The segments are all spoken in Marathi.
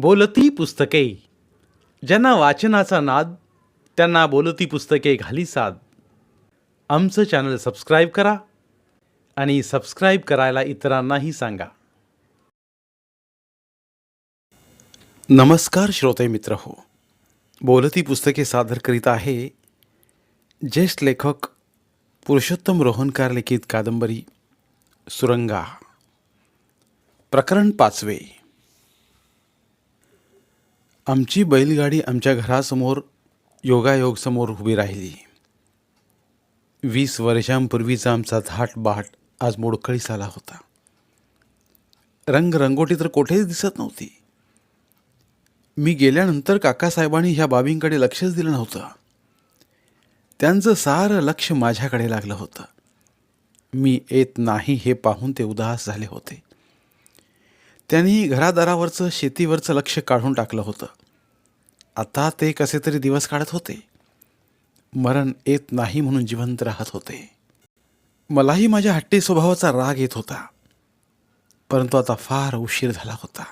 बोलती पुस्तके. ज्यांना वाचनाचा नाद त्यांना बोलती पुस्तके घाली साद. आमचं चॅनल सबस्क्राईब करा आणि सबस्क्राईब करायला इतरांनाही सांगा. नमस्कार श्रोते मित्र हो. बोलती पुस्तके सादर करीत आहे ज्येष्ठ लेखक पुरुषोत्तम रोहनकार लिखित कादंबरी सुरंगा. प्रकरण पाचवे. आमची बैलगाडी आमच्या घरासमोर योगायोगसमोर उभी राहिली. वीस वर्षांपूर्वीचा आमचा धाट बाट आज मोडकळीस आला होता. रंग रंगोटी तर कोठेच दिसत नव्हती. मी गेल्यानंतर काकासाहेबांनी ह्या बाबींकडे लक्षच दिलं नव्हतं. त्यांचं सारं लक्ष माझ्याकडे लागलं होतं. मी येत नाही हे पाहून ते उदास झाले होते. त्यांनी घरादारावरचं शेतीवरचं लक्ष काढून टाकलं होतं. आता ते कसे तरी दिवस काढत होते. मरण येत नाही म्हणून जिवंत राहत होते. मलाही माझ्या हट्टी स्वभावाचा राग येत होता. परंतु आता फार उशीर झाला होता.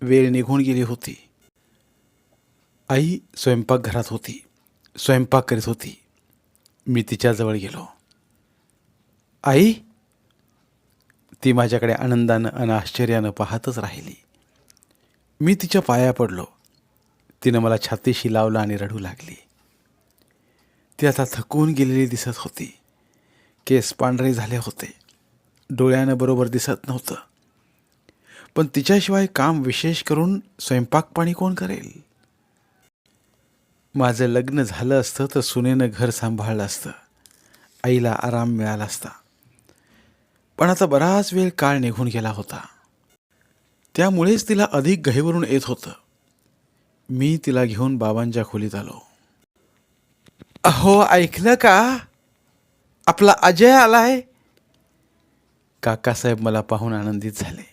वेळ निघून गेली होती. आई स्वयंपाकघरात होती. स्वयंपाक करीत होती. मी तिच्याजवळ गेलो. आई ती माझ्याकडे आनंदानं आणि आश्चर्यानं पाहतच राहिली. मी तिच्या पाया पडलो. तिनं मला छातीशी लावलं आणि रडू लागली. ती आता थकून गेलेली दिसत होती. केस पांढरे झाले होते. डोळ्यानं बरोबर दिसत नव्हतं. पण तिच्याशिवाय काम विशेष करून स्वयंपाक पाणी कोण करेल? माझं लग्न झालं असतं तर सुनेनं घर सांभाळलं असतं. आईला आराम मिळाला असता. पण आता बराच वेळ काळ निघून गेला होता. त्यामुळेच तिला अधिक गहीवरून येत होतं. मी तिला घेऊन बाबांच्या खोलीत आलो. अहो ऐकलं का? आपला अजय आलाय? काकासाहेब मला पाहून आनंदित झाले.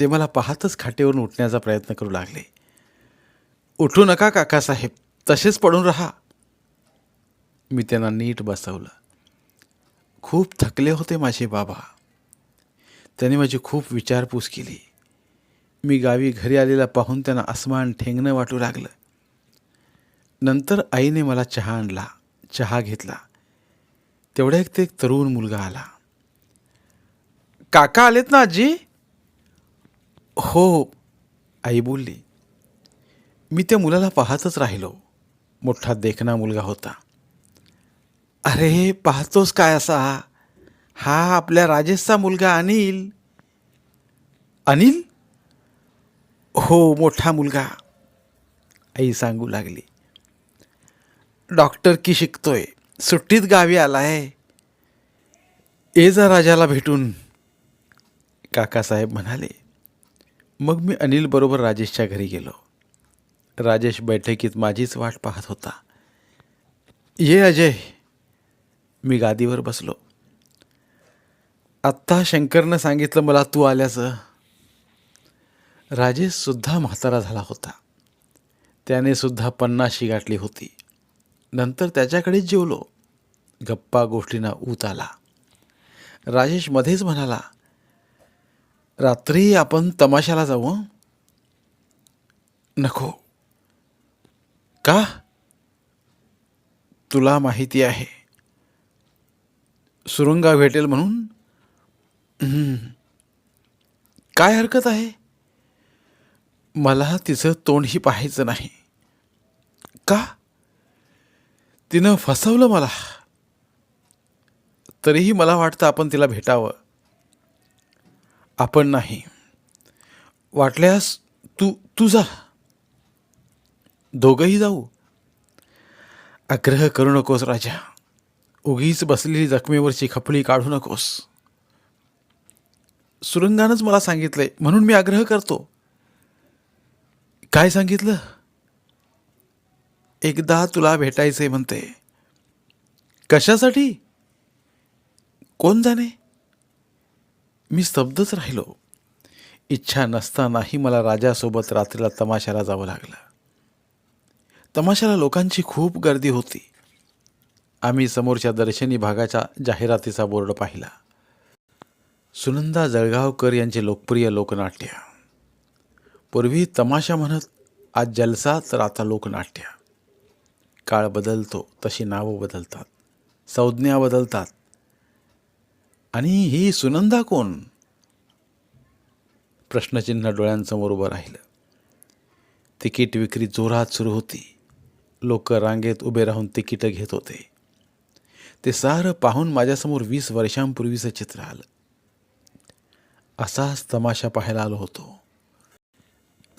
ते मला पाहतच खाटेवरून उठण्याचा प्रयत्न करू लागले. उठू नका काकासाहेब तसेच पडून राहा. मी त्यांना नीट बसवलं. खूप थकले होते माझे बाबा. त्याने माझी खूप विचारपूस केली. मी गावी घरी आलेला पाहून त्यांना अस्मान ठेंगणं वाटू लागलं. नंतर आईने मला चहा आणला चहा घेतला. तेवढ्या ते एक तरुण मुलगा आला. काका आलेत ना आजी? हो आई बोलली. मी त्या मुलाला पाहतच राहिलो. मोठा देखणा मुलगा होता. अरे पाहतोस काय असा? हा आपल्या राजेशचा मुलगा अनिल. अनिल? हो मोठा मुलगा. आई सांगू लागली. डॉक्टर की शिकतोय. सुट्टीत गावी आलाय. ये जा राजाला भेटून. काकासाहेब म्हणाले मग मी अनिल बरोबर राजेशच्या घरी गेलो. राजेश बैठकीत माझीच वाट पाहत होता. ये अजय. मी गादीवर बसलो. आत्ता शंकरनं सांगितलं मला तू आल्याचं. राजेश सुद्धा म्हातारा झाला होता. त्याने सुद्धा पन्नाशी गाठली होती. नंतर त्याच्याकडेच जेवलो. गप्पा गोष्टींना ऊत आला. राजेश मध्येच म्हणाला रात्री आपण तमाशाला जाऊ नको. का? तुला माहिती आहे सुरुंगा भेटेल म्हणून? काय हरकत आहे? मला तिचं तोंडही पाहायचं नाही. का? तिनं फसवलं मला. तरीही मला वाटतं आपण तिला भेटावं. आपण नाही. वाटल्यास तू तू जा. दोघंही जाऊ. आग्रह करू नकोस राजा. उगीच बसलेली जखमेवरची खपली काढू नकोस. सुरंगानंच मला सांगितलंय म्हणून मी आग्रह करतो. काय सांगितलं? एकदा तुला भेटायचंय म्हणते. कशासाठी? कोण जाणे? मी स्तब्धच राहिलो. इच्छा नसतानाही मला राजासोबत रात्रीला तमाशाला जावं लागलं. तमाशाला लोकांची खूप गर्दी होती. आम्ही समोरच्या दर्शनी भागाच्या जाहिरातीचा बोर्ड पाहिला. सुनंदा जळगावकर यांचे लोकप्रिय लोकनाट्य. पूर्वी तमाशा म्हणत आज जलसा तर आता लोकनाट्य. काळ बदलतो तशी नावं बदलतात. संज्ञा बदलतात. आणि ही सुनंदा कोण? प्रश्नचिन्ह डोळ्यांसमोर उभं राहिलं. तिकीट विक्री जोरात सुरू होती. लोक रांगेत उभे राहून तिकीटं घेत होते. ते सारं पाहून माझ्यासमोर वीस वर्षांपूर्वीचं चित्र आलं. असाच तमाशा पाहायला आलो होतो.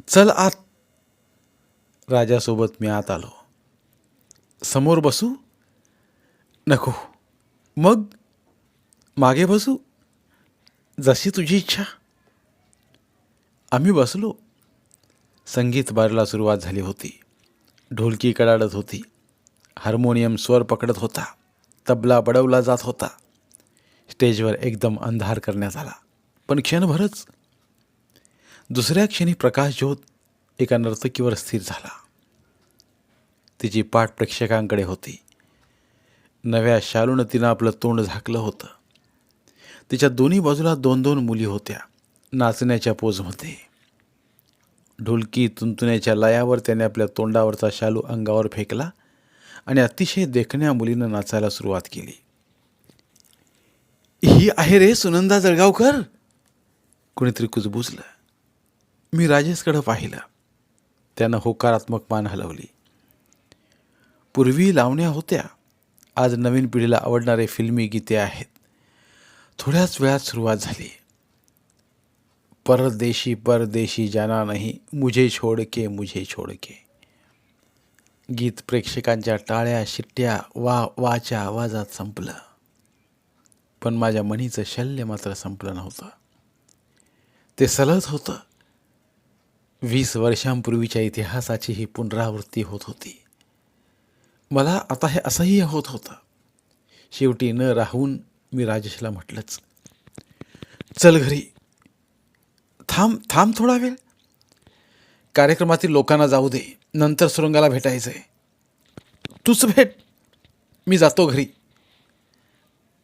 चल आत. राजासोबत मी आत आलो. समोर बसू? नको. मग? मागे बसू? जशी तुझी इच्छा. आम्ही बसलो. संगीत बारला सुरुवात झाली होती. ढोलकी कडाडत होती. हार्मोनियम स्वर पकडत होता. तबला बडवला जात होता. स्टेजवर एकदम अंधार करण्यात आला. पण क्षणभरच दुसऱ्या क्षणी प्रकाश ज्योत एका नर्तकीवर स्थिर झाला. तिची पाठ प्रेक्षकांकडे होती. नव्या शालूनं तिनं आपलं तोंड झाकलं होतं. तिच्या दोन्ही बाजूला दोन दोन मुली होत्या. नाचण्याच्या पोजमध्ये. ढोलकी तुंतुण्याच्या लयावर त्याने आपल्या तोंडावरचा शालू अंगावर फेकला. आणि अतिशय देखण्या मुलीनं नाचायला सुरुवात केली. ही आहे रे सुनंदा जळगावकर कोणीतरी कुजबुजलं. मी राजेशकडं पाहिलं. त्यानं होकारात्मक मान हलवली. पूर्वी लावण्या होत्या. आज नवीन पिढीला आवडणारे फिल्मी गीते आहेत. थोड्याच वेळात सुरुवात झाली. परदेशी परदेशी जाना नाही. मुझे छोड़ के मुझे छोड़ के गीत प्रेक्षकांच्या टाळ्या शिट्ट्या वा वाच्या आवाजात संपलं. पण माझ्या मनीचं शल्य मात्र संपलं नव्हतं. ते सलत होतं. वीस वर्षांपूर्वीच्या इतिहासाची ही पुनरावृत्ती होत होती. मला आता हे असंही होत होतं. शेवटी न राहून मी राजेशला म्हटलंच चल घरी. थांब थांब थोडा वेळ. कार्यक्रमातील लोकांना जाऊ दे. नंतर सुरंगाला भेटायचंय. तूच भेट. मी जातो घरी.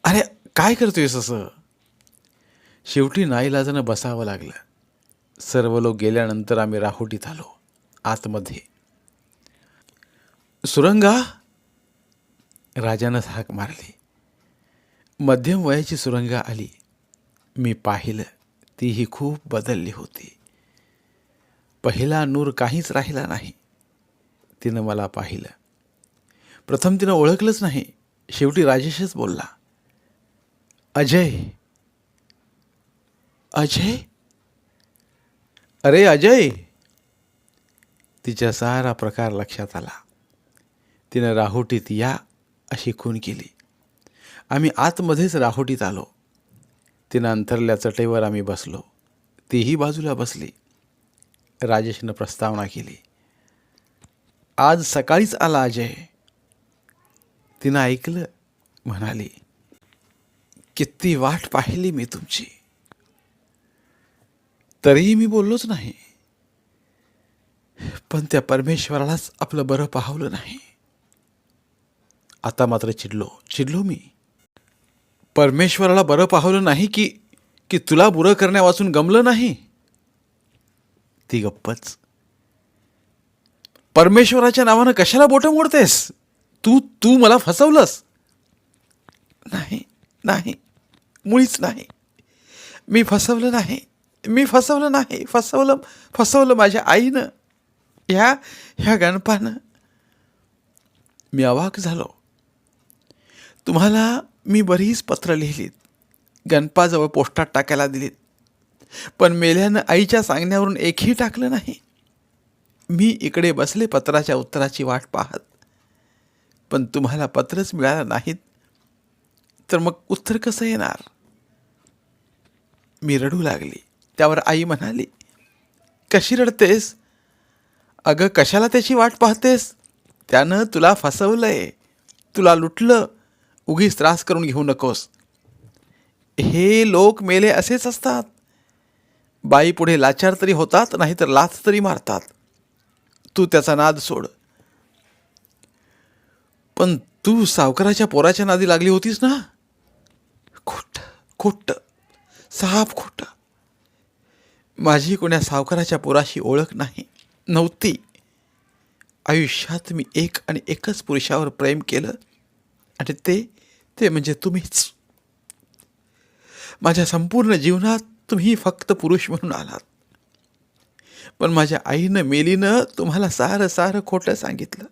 अरे काय करतोयस असं? शेवटी नाईलाजानं बसावं लागलं. सर्व लोक गेल्यानंतर आम्ही राहुटीत आलो आतमध्ये. सुरंगा! राजानं हाक मारली. मध्यम वयाची सुरंगा आली. मी पाहिलं तीही खूप बदलली होती. पहिला नूर काहीच राहिला नाही. तिनं मला पाहिलं. प्रथम तिनं ओळखलंच नाही. शेवटी राजेशच बोलला अजय. अजय? अरे अजय. तिच्या सारा प्रकार लक्षात आला. तिनं राहोटीत या अशी खून केली. आम्ही आतमध्येच राहोटीत आलो. तिनं अंथरल्या चटेवर आम्ही बसलो. तीही बाजूला बसली. राजेशनं प्रस्तावना केली. आज सकाळीच आला अजय. तिनं ऐकलं म्हणाली किती वाट पाहिली मी तुमची. तरीही मी बोललोच नाही. पण त्या परमेश्वरालाच आपलं बरं पाहवलं नाही. आता मात्र चिडलो चिडलो मी. परमेश्वराला बरं पाहवलं नाही की की तुला बुरं करण्यावाचून गमलं नाही? ती गप्पच परमेश्वराच्या नावानं कशाला बोटं मोडतेस? तू तू मला फसवलंस. नाही नाही मुळीच नाही. मी फसवलं नाही मी फसवलं नाही फसवलं फसवलं माझ्या आईनं. ह्या ह्या गणपानं. मी अवाक झालो. तुम्हाला मी बरीच पत्र लिहिलीत. गणपाजवळ पोस्टात टाकायला दिलीत. पण मेल्यानं आईच्या सांगण्यावरून एकही टाकलं नाही. मी इकडे बसले पत्राच्या उत्तराची वाट पाहत. पण तुम्हाला पत्रच मिळालं नाहीत तर मग उत्तर कसं येणार? मी रडू लागली. त्यावर आई म्हणाली कशी रडतेस? अगं कशाला त्याची वाट पाहतेस? त्यानं तुला फसवलंय. तुला लुटलं. उगीच त्रास करून घेऊ नकोस. हे लोक मेले असेच असतात. बाई पुढे लाचार तरी होतात नाहीतर लाच तरी मारतात. तू त्याचा नाद सोड. पण तू सावकाराच्या पोराच्या नादी लागली होतीस ना? खोट खोट साफ खोट. माझी कोण्या सावकाराच्या पोराशी ओळख नाही नव्हती. आयुष्यात मी एक आणि एकच पुरुषावर प्रेम केलं आणि ते ते म्हणजे तुम्हीच. माझ्या संपूर्ण जीवनात तुम्ही फक्त पुरुष म्हणून आलात. पण माझ्या आईनं मेलीनं तुम्हाला सारं सारं खोटं सांगितलं.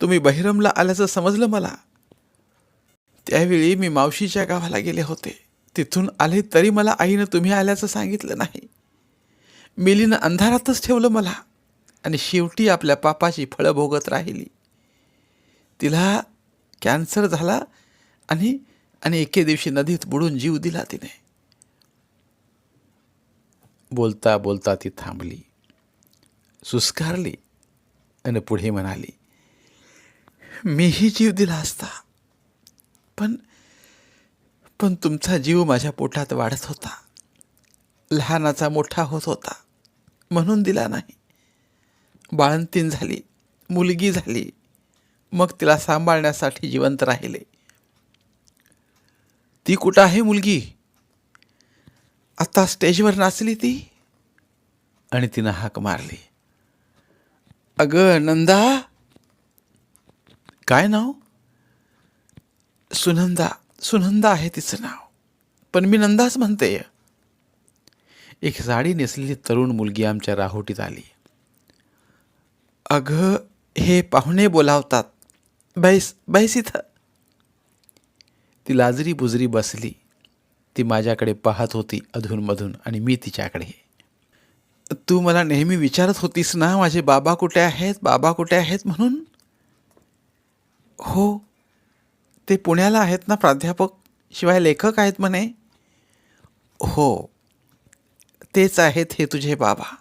तुम्ही बहिरमला आल्याचं समजलं मला. त्यावेळी मी मावशीच्या गावाला गेले होते. तिथून आले तरी मला आईनं तुम्ही आल्याचं सांगितलं नाही. मिलीनं अंधारातच ठेवलं मला आणि शेवटी आपल्या पापाची फळं भोगत राहिली. तिला कॅन्सर झाला आणि आणि एके दिवशी नदीत बुडून जीव दिला तिने. बोलता बोलता ती थांबली. सुस्कारली आणि पुढे म्हणाली मीही जीव दिला असता. पण पण तुमचा जीव माझ्या पोटात वाढत होता. लहानाचा मोठा होत होता. म्हणून दिला नाही. बाळंतीन झाली मुलगी झाली. मग तिला सांभाळण्यासाठी जिवंत राहिले. ती कुठं आहे मुलगी? आता स्टेजवर नाचली ती. आणि तिनं हाक मारली. अगं नंदा. काय नाव? सुनंदा. सुनंदा आहे तिचं नाव. पण मी नंदाच म्हणते. एक साडी नेसलेली तरुण मुलगी आमच्या राहोटीत आली. अगं हे पाहुणे बोलावतात. बैस बैस इथं. ती लाजरी बुजरी बसली. ती माझ्याकडे पाहत होती अधूनमधून आणि मी तिच्याकडे. तू मला नेहमी विचारत होतीस ना माझे बाबा कुठे आहेत बाबा कुठे आहेत म्हणून? हो ते पुण्याला आहेत ना प्राध्यापक? शिवाय लेखक आहेत म्हणे. हो तेच आहेत हे तुझे बाबा.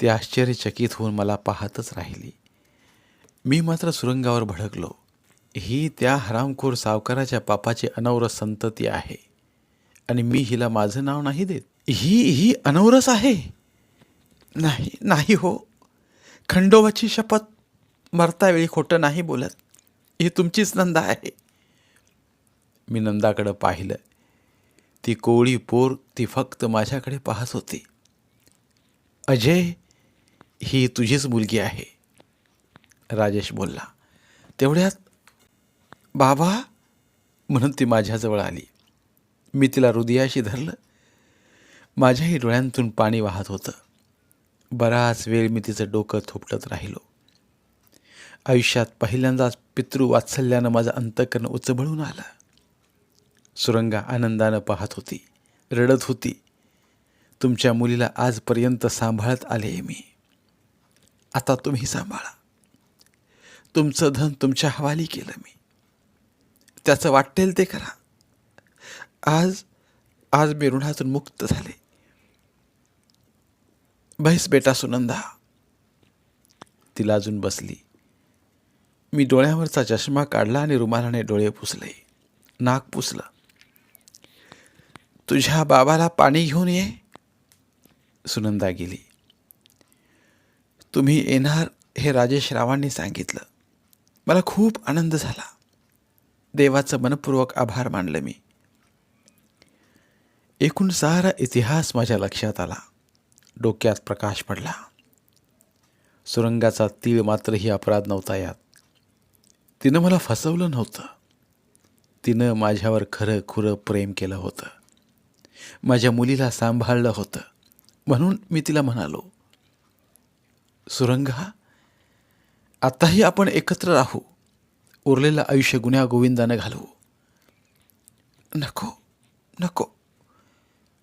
ती आश्चर्यचकित होऊन मला पाहतच राहिली. मी मात्र सुरंगावर भडकलो. ही त्या हरामखोर सावकाराच्या पापाची अनवरस संतती आहे. आणि मी हिला माझं नाव नाही देत. ही ही अनवरस आहे. नाही नाही हो. खंडोबाची शपथ मरतावेळी खोटं नाही बोलत. ही तुमचीच नंदा आहे. मी नंदाकडं पाहिलं. ती कोळी पोर ती फक्त माझ्याकडे पाहत होती. अजय ही तुझीच मुलगी आहे. राजेश बोलला तेवढ्यात बाबा म्हणून ती माझ्याजवळ आली. मी तिला हृदयाशी धरलं. माझ्याही डोळ्यांतून पाणी वाहत होतं. बराच वेळ मी तिचं डोकं थोपटत राहिलो. आयुष्यात पहिल्यांदाच पितृ वात्सल्यानं माझं अंतकरण उचबळून आलं. सुरंगा आनंदानं पाहत होती रडत होती. तुमच्या मुलीला आजपर्यंत सांभाळत आले मी. आता तुम्ही सांभाळा. तुमचं धन तुमच्या हवाली केलं मी. त्याचं वाटेल ते करा. आज आज मी ऋणातून मुक्त झाले. बैस बेटा सुनंदा तिला अजून बसली. मी डोळ्यावरचा चष्मा काढला आणि रुमालाने डोळे पुसले. नाक पुसलं. तुझ्या बाबाला पाणी घेऊन ये. सुनंदा गेली. तुम्ही येणार हे राजेश रावांनी सांगितलं. मला खूप आनंद झाला. देवाचं मनपूर्वक आभार मानलं मी. एकूण सारा इतिहास माझ्या लक्षात आला. डोक्यात प्रकाश पडला. सुरंगाचा तीळ मात्रही अपराध नव्हता यात. तिनं मला फसवलं नव्हतं. तिनं माझ्यावर खरं खुरं प्रेम केलं होतं. माझ्या मुलीला सांभाळलं होतं. म्हणून मी तिला म्हणालो सुरंगा आत्ताही आपण एकत्र राहू. उरलेलं आयुष्य गुन्ह्या गोविंदानं घालवू. नको नको.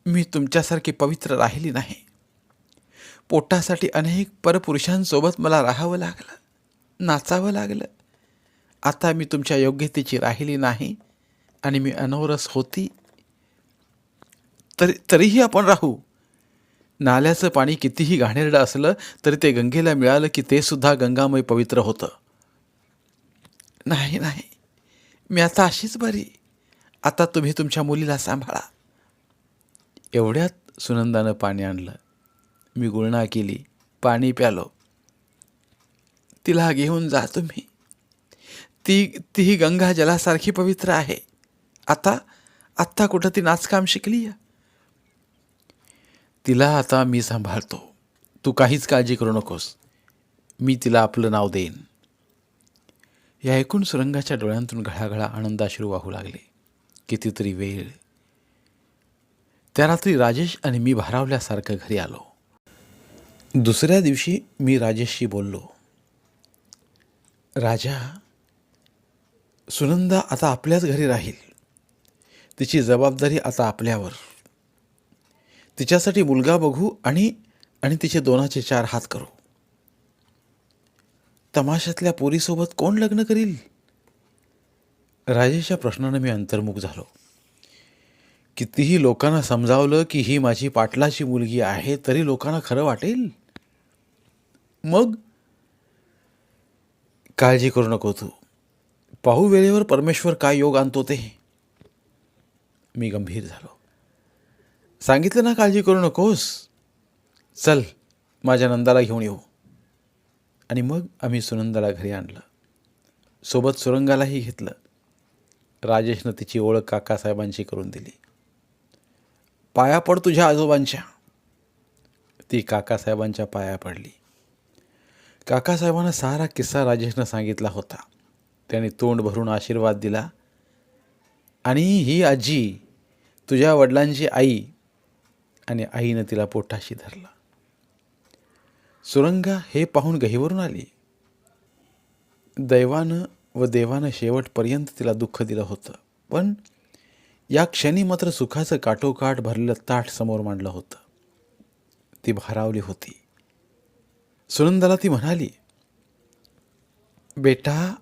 मी तुमच्यासारखी पवित्र राहिली नाही. पोटासाठी अनेक परपुरुषांसोबत मला राहावं लागलं नाचावं लागलं. आता मी तुमच्या योग्यतेची राहिली नाही आणि मी अनवरस होती. तरी तरीही आपण राहू. नाल्याचं पाणी कितीही घाणेरडं असलं तरी ते गंगेला मिळालं की ते सुद्धा गंगामय पवित्र होतं. नाही नाही. मी आता अशीच बरी. आता तुम्ही तुमच्या मुलीला सांभाळा. एवढ्यात सुनंदानं पाणी आणलं. मी गुळणा केली. पाणी प्यालो. तिला घेऊन जा तुम्ही. ती ती गंगा जलासारखी पवित्र आहे. आता आत्ता कुठं ती नाचकाम शिकली तिला आता मी सांभाळतो. तू काहीच काळजी करू नकोस. मी तिला आपलं नाव देईन. या ऐकून सुरंगाच्या डोळ्यांतून घळाघळा आनंदाश्रू वाहू लागले. कितीतरी वेळ. त्या रात्री राजेश आणि मी भारावल्यासारखं घरी आलो. दुसऱ्या दिवशी मी राजेशशी बोललो. राजा सुनंदा आता आपल्याच घरी राहील. तिची जबाबदारी आता आपल्यावर. तिच्यासाठी मुलगा बघू आणि आणि तिचे दोनाचे चार हात करू. तमाशातल्या पोरीसोबत कोण लग्न करील? राजेशच्या प्रश्नानं मी अंतर्मुख झालो. कितीही लोकांना समजावलं की ही माझी पाटलाची मुलगी आहे तरी लोकांना खरं वाटेल? मग? काळजी करू नको तू. पाहू वेळेवर परमेश्वर काय योग आणतो ते. मी गंभीर झालो. सांगितलं ना काळजी करू नकोस? चल माझ्या नंदाला घेऊन येऊ. आणि मग आम्ही सुनंदाला घरी आणलं. सोबत सुरंगालाही घेतलं. राजेशनं तिची ओळख काकासाहेबांशी करून दिली. पाया पड तुझ्या आजोबांच्या. ती काकासाहेबांच्या पाया पडली. काकासाहेबांना सारा किस्सा राजेशनं सांगितला होता. त्याने तोंड भरून आशीर्वाद दिला. आणि ही आजी तुझ्या वडिलांची आई आणि आईनं तिला पोटाशी धरला. सुरंगा हे पाहून गहीवरून आली. दैवानं व देवानं शेवटपर्यंत तिला दुःख दिलं होतं. पण या क्षणी मात्र सुखाचं काठोकाठ भरलेलं ताट समोर मांडलं होतं. ती भारावली होती. सुनंदाला ती म्हणाली बेटा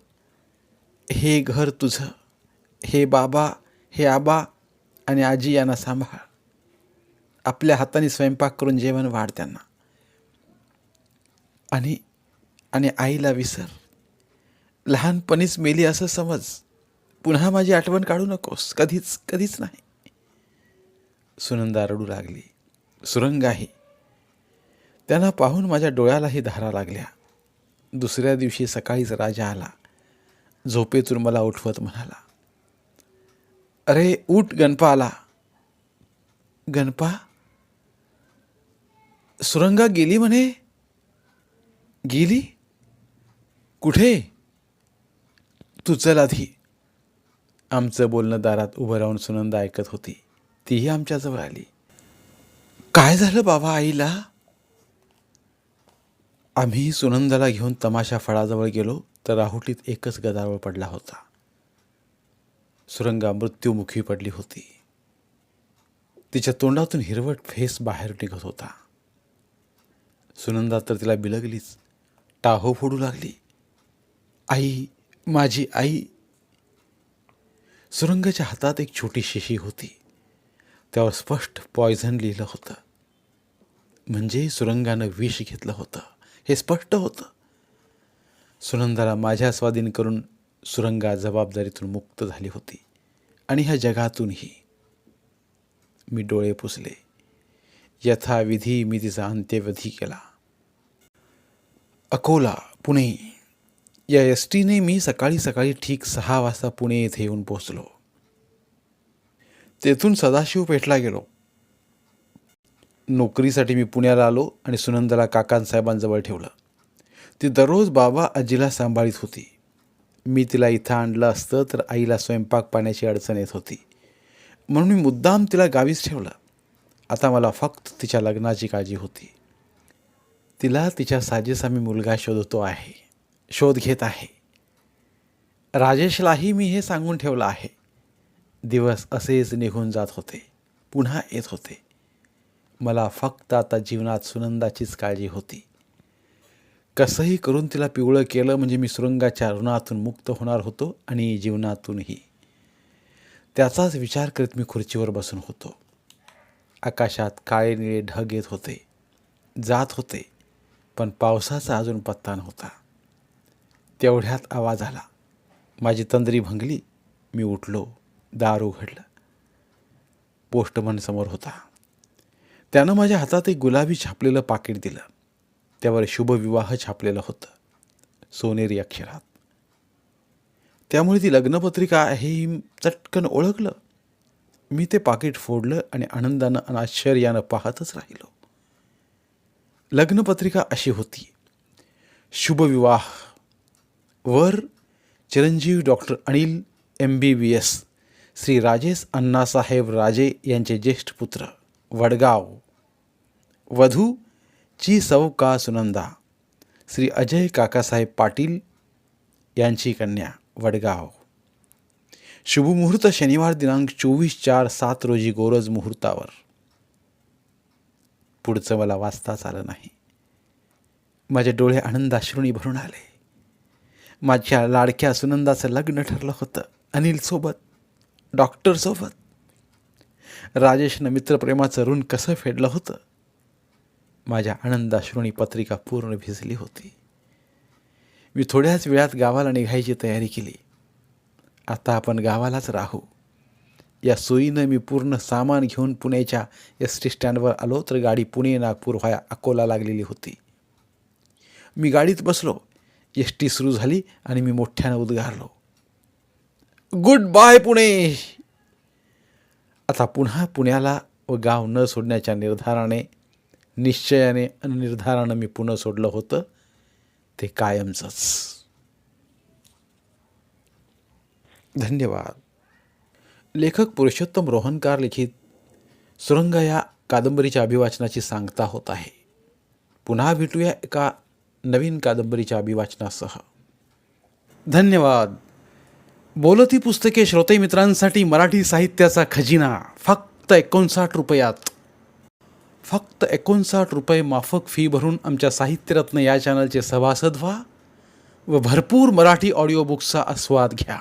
हे घर तुझं. हे बाबा हे आबा आणि आजी यांना सांभाळ. आपल्या हाताने स्वयंपाक करून जेवण वाढ त्यांना. आणि आणि आईला विसर. लहानपणीच मेली असं समज. पुन्हा माझी आठवण काढू नकोस. कधीच कधीच नाही. सुनंदा रडू लागली. सुरंग आहे. त्यांना पाहून माझ्या डोळ्यालाही धारा लागल्या. दुसऱ्या दिवशी सकाळीच राजा आला. झोपेतून मला उठवत म्हणाला अरे उठ गणपा आला. गणपा? सुरंगा गेली म्हणे? गेली? कुठे? तू चल आधी. आमचं बोलणं दारात उभं राहून सुनंदा ऐकत होती. तीही आमच्याजवळ आली. काय झालं बाबा आईला? आम्ही सुनंदाला घेऊन तमाशा फळाजवळ गेलो तर राहुटीत एकच गदारोळ पडला होता. सुरंगा मृत्यूमुखी पडली होती. तिच्या तोंडातून हिरवट फेस बाहेर निघत होता. सुनंदा तर तिला बिलगलीच. टाहो फोडू लागली. आई माझी आई. सुरंगाच्या हातात एक छोटी शिशी होती. त्यावर स्पष्ट पॉयझन लिहिलं होतं. म्हणजे सुरंगानं विष घेतलं होतं. हे स्पष्ट होतं. सुनंदाला माझ्या स्वाधीन करून सुरंगा जबाबदारीतून मुक्त झाली होती. आणि ह्या जगातूनही. मी डोळे पुसले. यथाविधी मी तिचा अंत्यविधी केला. अकोला पुणे. या एस टीने मी सकाळी सकाळी ठीक सहा वाजता पुणे येथे येऊन पोचलो तेथून सदाशिव पेठला गेलो. नोकरीसाठी मी पुण्याला आलो आणि सुनंदाला काकांसाहेबांजवळ ठेवलं. ती दररोज बाबा आजीला सांभाळीत होती. मी तिला इथं आणलं असतं तर आईला स्वयंपाक पाण्याची अडचण येत होती. म्हणून मी मुद्दाम तिला गावीच ठेवलं. आता मला फक्त तिच्या लग्नाची काळजी होती. तिला तिच्या साजेसा मी मुलगा शोधतो आहे शोध घेत आहे. राजेशलाही मी हे सांगून ठेवलं आहे. दिवस असेच निघून जात होते पुन्हा येत होते. मला फक्त आता जीवनात सुनंदाचीच काळजी होती. कसंही करून तिला पिवळं केलं म्हणजे मी सुरंगाच्या ऋणातून मुक्त होणार होतो आणि जीवनातूनही. त्याचाच विचार करीत मी खुर्चीवर बसून होतो. आकाशात काळे निळे ढग येत होते जात होते. पण पावसाचा अजून पत्ता नव्हता. तेवढ्यात आवाज आला. माझी तंद्री भंगली. मी उठलो. दार उघडलं पोस्टमन समोर होता. त्यानं माझ्या हातात एक गुलाबी छापलेलं पाकिट दिलं. त्यावर शुभविवाह छापलेलं होतं. सोनेरी अक्षरात. त्यामुळे ती लग्नपत्रिका आहे ही चटकन ओळखलं. मी ते पाकिट फोडलं आणि आनंदानं आणि आश्चर्यानं पाहतच राहिलो. लग्नपत्रिका अशी होती. शुभविवाह. वर चिरंजीव doctor Anil M B B S Shri Rajesh Annasaheb Raje यांचे ज्येष्ठ पुत्र वडगाव. वधू ची सौ का सुनंदा श्री अजय काकासाहेब पाटील यांची कन्या वडगाव. शुभमुहूर्त शनिवार दिनांक चोवीस चार सात रोजी गोरज मुहूर्तावर. पुढचं मला वाचताच आलं नाही. माझे डोळे आनंदाश्रुणी भरून आले. माझ्या लाडक्या सुनंदाचं लग्न ठरलं होतं अनिलसोबत डॉक्टरसोबत राजेशनं मित्रप्रेमाचं ऋण कसं फेडलं होतं? माझ्या आनंदाश्रुणी पत्रिका पूर्ण भिजली होती. मी थोड्याच वेळात गावाला निघायची तयारी केली. आता आपण गावालाच राहू. या सोयीनं मी पूर्ण सामान घेऊन पुण्याच्या एस टी स्टँडवर आलो तर गाडी पुणे नागपूर व्हाया अकोला लागलेली होती. मी गाडीत बसलो. एस टी सुरू झाली आणि मी मोठ्यानं उद्गारलो. Good bye Pune! आता पुन्हा पुण्याला व गाव न सोडण्याच्या निर्धाराने निश्चयाने आणि निर्धारानं मी पुणे सोडलं होतं. ते कायमचंच. धन्यवाद. लेखक पुरुषोत्तम रोहनकार लिखित सुरंग या कादंबरीच्या अभिवाचनाची सांगता होत आहे. पुन्हा भेटूया एका नवीन कादंबरीच्या अभिवाचनासह. धन्यवाद. बोलती पुस्तके श्रोते मित्रांसाठी मराठी साहित्याचा खजिना. फक्त एकोणसाठ रुपयात. फक्त एकोणसाठ रुपये माफक फी भरून आमच्या साहित्यरत्न या चॅनलचे सभासद व्हा व भरपूर मराठी ऑडिओ बुक्सचा आस्वाद घ्या.